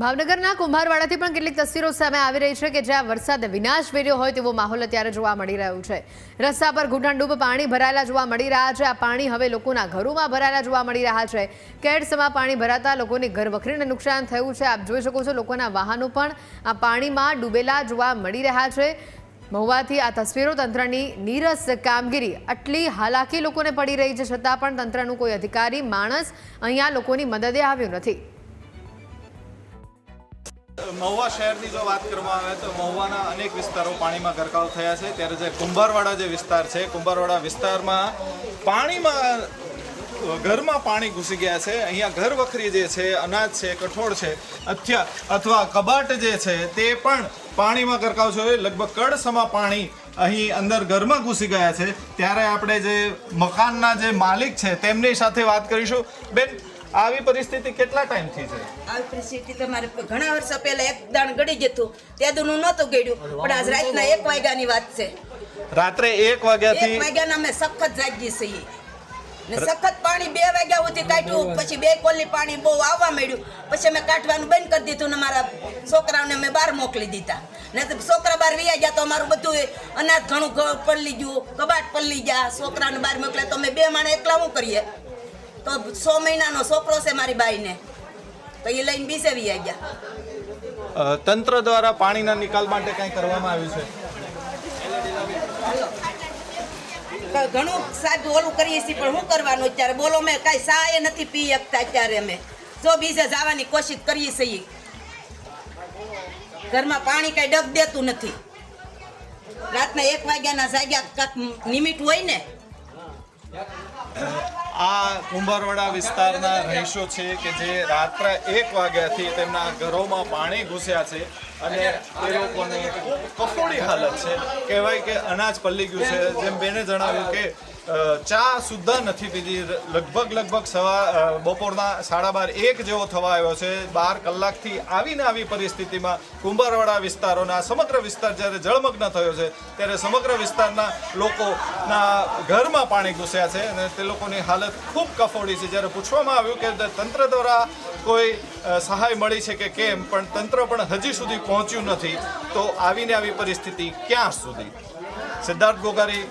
ભાવનગરના કુંભારવાડાથી પણ કેટલીક તસવીરો સામે આવી રહી છે કે જ્યાં વરસાદ વિનાશ વેર્યો હોય તેવો માહોલ અત્યારે જોવા મળી રહ્યો છે. રસ્તા પર ઘૂંટણડૂબ પાણી ભરાયેલા જોવા મળી રહ્યા છે. આ પાણી હવે લોકોના ઘરોમાં ભરાયેલા જોવા મળી રહ્યા છે. કેડસમાં પાણી ભરાતા લોકોની ઘર વખરીને નુકસાન થયું છે. આપ જોઈ શકો છો લોકોના વાહનો પણ આ પાણીમાં ડૂબેલા જોવા મળી રહ્યા છે. મહુવાથી આ તસવીરો તંત્રની નીરસ કામગીરી આટલી હાલાકી લોકોને પડી રહી છે. છતાં પણ તંત્રનું કોઈ અધિકારી, માણસ અહીંયા લોકોની મદદે આવ્યું નથી. મહુવા શહેરની જો વાત કરવામાં આવે તો મહુવાના અનેક વિસ્તારો પાણીમાં ગરકાવ થયા છે. ત્યારે જે કુંભારવાડા જે વિસ્તાર છે, કુંભારવાડા વિસ્તારમાં પાણીમાં, ઘરમાં પાણી ઘૂસી ગયા છે. અહીંયા ઘર વખરી જે છે, અનાજ છે, કઠોળ છે અથવા અથવા કબાટ જે છે, તે પણ પાણીમાં ગરકાવ છે. લગભગ કડસમાં પાણી અહીં અંદર ઘરમાં ઘૂસી ગયા છે. ત્યારે આપણે જે મકાનના જે માલિક છે, તેમની સાથે વાત કરીશું. બેન આવી પરિસ્થિતિ કેટલા ટાઈમથી છે? આવી પરિસ્થિતિ તમારે ઘણા વર્ષો પહેલા એક દાણ ગળી જતું ત્યાં દુનું નહોતું ગળ્યું. પણ આજ રાતના એક વાગ્યાની વાત છે. રાત્રે એક એક વાગ્યાથી વાગ્યાના અમે સખત જાગી છીએ. ને સખત પાણી બે વાગ્યા સુધી કાઢ્યું. પછી બે કોલી પાણી બહુ આવવા માંડ્યું. પછી અમે કાઢવાનું બંધ કરી દીધું ને મારા છોકરાઓને અમે બહાર મોકલી દીધા. ને છોકરા બહાર વ્યા ગયા તો અમારું બધું અનાજ ઘણું ઘ- પલળી ગયું કબાટ પલળી ગયા. છોકરાને બહાર મોકલ્યા. તો અમે બે માણે એકલા શું કરીએ? તો સો મહિનાનો છોકરો છે મારી બાઈને. તો એ લઈને બીસે વ્યા ગયા તંત્ર દ્વારા પાણીના નિકાલ માટે કંઈ કરવામાં આવ્યું છે? ઘણું સાહેબ ઓલું કરીએ છીએ પણ શું કરવાનું અત્યારે? બોલો મેં કાંઈ સાય નથી પી શકતા અત્યારે અમે. જો બીજે જવાની કોશિશ કરીએ છીએ. ઘરમાં પાણી કાંઈ ડગ દેતું નથી. રાતના એક વાગ્યાના જાગ્યા કાંક નિમિટ હોય ને. આ કુંભારવાડા વિસ્તારના રહીશો છે કે જે રાત્રે એક વાગ્યાથી તેમના ઘરોમાં પાણી ઘૂસ્યા છે અને એ લોકોને કફોડી હાલત છે. કહેવાય કે અનાજ પલ્લી ગયું છે. જેમ બેને જણાવ્યું કે ચા સુદ્ધા નથી પીધી. લગભગ લગભગ સવા બપોરના સાડા બાર એક જેવો થવા આવ્યો છે. બાર કલાકથી આવીને આવી પરિસ્થિતિમાં કુંભારવાડા વિસ્તારોના સમગ્ર વિસ્તાર જ્યારે જળમગ્ન થયો છે, ત્યારે સમગ્ર વિસ્તારના લોકોના ઘરમાં પાણી ઘૂસ્યા છે અને તે લોકોની હાલત ખૂબ કફોડી છે. જ્યારે પૂછવામાં આવ્યું કે તંત્ર દ્વારા કોઈ સહાય મળી છે કે કેમ, પણ તંત્ર પણ હજી સુધી પહોંચ્યું નથી, તો આવીને આવી પરિસ્થિતિ ક્યાં સુધી? સિદ્ધાર્થ ગોગારી